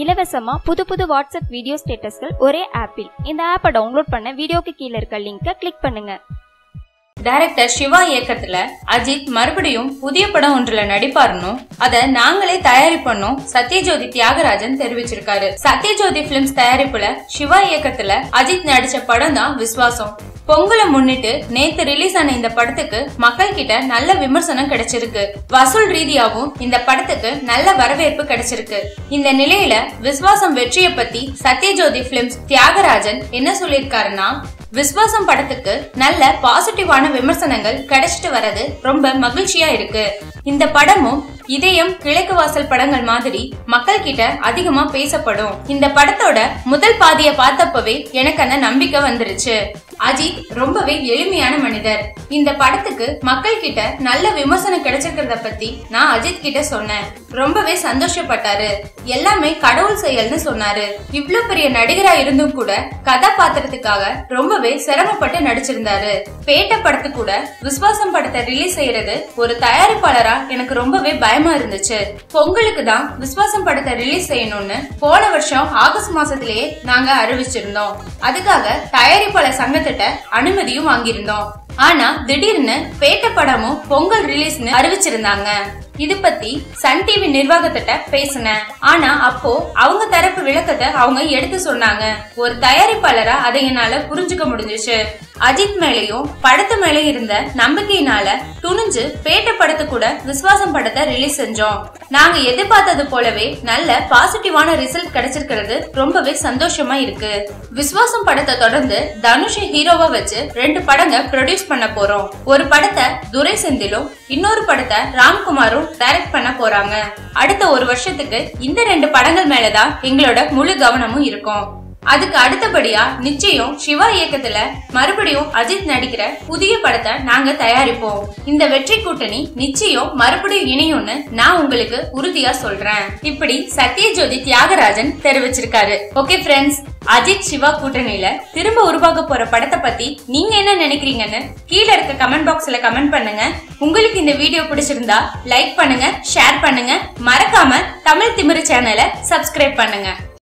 இலவசமா புது புது வாட்ஸ்அப் வீடியோ ஸ்டேட்டஸ்கள் ஒரே ஆப்பில். இந்த ஆப்பை டவுன்லோட் பண்ண வீடியோக்கு கீழே இருக்க லிங்கை கிளிக் பண்ணுங்க. டைரக்டர் சிவா இயக்கத்துல அஜித் மறுபடியும் புதிய படம் ஒன்றுல நடிப்பாருன்னு அத நாங்களே தயாரிப்போம் சத்யஜோதி தியாகராஜன் தெரிவிச்சிருக்காரு. சத்யஜோதி பிலிம்ஸ் தயாரிப்புல சிவா இயக்கத்துல அஜித் நடிச்ச படம் தான் விஸ்வாசம். பொங்கலை முன்னிட்டு நேத்து ரிலீஸ் ஆன இந்த படத்துக்கு மக்கள் கிட்ட நல்ல விமர்சனம் கிடைச்சிருக்கு. வசூல் ரீதியாவும் இந்த படத்துக்கு நல்ல வரவேற்பு கிடைச்சிருக்கு. இந்த நிலையில விஸ்வாசம் வெற்றியை பத்தி சத்யஜோதி பிலிம்ஸ் தியாகராஜன் என்ன சொல்லியிருக்காருன்னா விஸ்வாசம் படத்துக்கு நல்ல பாசிட்டிவான விமர்சனங்கள் கிடைச்சிட்டு வர்றது ரொம்ப மகிழ்ச்சியா இருக்கு. இந்த படமும் இதயம் கிழக்கு வாசல் படங்கள் மாதிரி மக்கள் கிட்ட அதிகமா பேசப்படும். இந்த படத்தோட முதல் பாதிய பார்த்தப்பவே எனக்கு அந்த நம்பிக்கை வந்துருச்சு. அஜித் ரொம்பவே எளிமையான மனிதர். இந்த படத்துக்கு மக்கள் கிட்ட நல்ல விமர்சனம் கிடைச்சிருக்கிறத பத்தி நான் அஜித் கிட்ட சொன்னேன். ரொம்பவே சந்தோஷப்பட்டாரு. எல்லாமே கடவுள் செயல்னு சொன்னாரு. இவ்வளவு பெரிய நடிகரா இருந்தும் கூட கதாபாத்திரத்துக்காக ரொம்பவே சிரமப்பட்டு நடிச்சிருந்தாரு. பேட்ட படத்து கூட விஸ்வாசம் படத்தை ரிலீஸ் செய்யறது ஒரு தயாரிப்பாளரா எனக்கு ரொம்பவே பயமா இருந்துச்சு. பொங்கலுக்கு தான் விஸ்வாசம் படத்தை ரிலீஸ் செய்யணும்னு போன வருஷம் ஆகஸ்ட் மாசத்திலேயே நாங்க அறிவிச்சிருந்தோம். அதுக்காக தயாரிப்பாளர் கிட்ட அனுமதியும் வாங்கியிருந்தோம். ஆனா திடீர்னு பேட்ட படமும் பொங்கல் ரிலீஸ்னு அறிவிச்சிருந்தாங்க. இது பத்தி சன் டிவி நிர்வாகத்திட்ட பேசினேன். ஆனா அப்போ அவங்க தரப்பு விளக்கத்தை அவங்க எடுத்து சொன்னாங்க. ஒரு தயாரிப்பாளரா அதை என்னால புரிஞ்சுக்க முடிஞ்சுச்சு. அஜித் மேலேயும் படத்து மேலே இருந்த நம்பிக்கையினால துணிஞ்சு பேட்ட படத்து கூட விஸ்வாசம் படத்தை ரிலீஸ் செஞ்சோம். நாங்க எதிர்பார்த்தது போலவே நல்ல பாசிட்டிவான ரிசல்ட் கிடைச்சிருக்கிறது ரொம்பவே சந்தோஷமா இருக்கு. விஸ்வாசம் படத்தை தொடர்ந்து தனுஷ் ஹீரோவா வச்சு ரெண்டு படங்க ப்ரொடியூஸ் பண்ண போறோம். ஒரு படத்தை துரை செந்திலும் இன்னொரு படத்தை ராம்குமாரும் டைரக்ட் பண்ண போறாங்க. அடுத்த ஒரு வருஷத்துக்கு இந்த ரெண்டு படங்கள் மேலதான் எங்களோட முழு கவனமும் இருக்கும். அதுக்கு அடுத்தபடியா நிச்சயம் சிவா இயக்கத்துல மறுபடியும் அஜித் நடிக்கிற புதிய படத்தை நாங்க தயாரிப்போம். இந்த வெற்றி கூட்டணி நிச்சயம் மறுபடியும் இணையும்னு நான் உங்களுக்கு உறுதியா சொல்றேன். இப்படி சத்யஜோதி தியாகராஜன் தெரிவிச்சிருக்காரு. ஓகே ஃப்ரெண்ட்ஸ் அஜித் சிவா கூட்டணியில திரும்ப உருவாக போற படத்தை பத்தி நீங்க என்ன நினைக்கிறீங்கன்னு கீழே இருக்க கமெண்ட் பாக்ஸ்ல கமெண்ட் பண்ணுங்க. உங்களுக்கு இந்த வீடியோ பிடிச்சிருந்தா லைக் பண்ணுங்க ஷேர் பண்ணுங்க. மறக்காம தமிழ் திமிரு சேனலை சப்ஸ்கிரைப் பண்ணுங்க.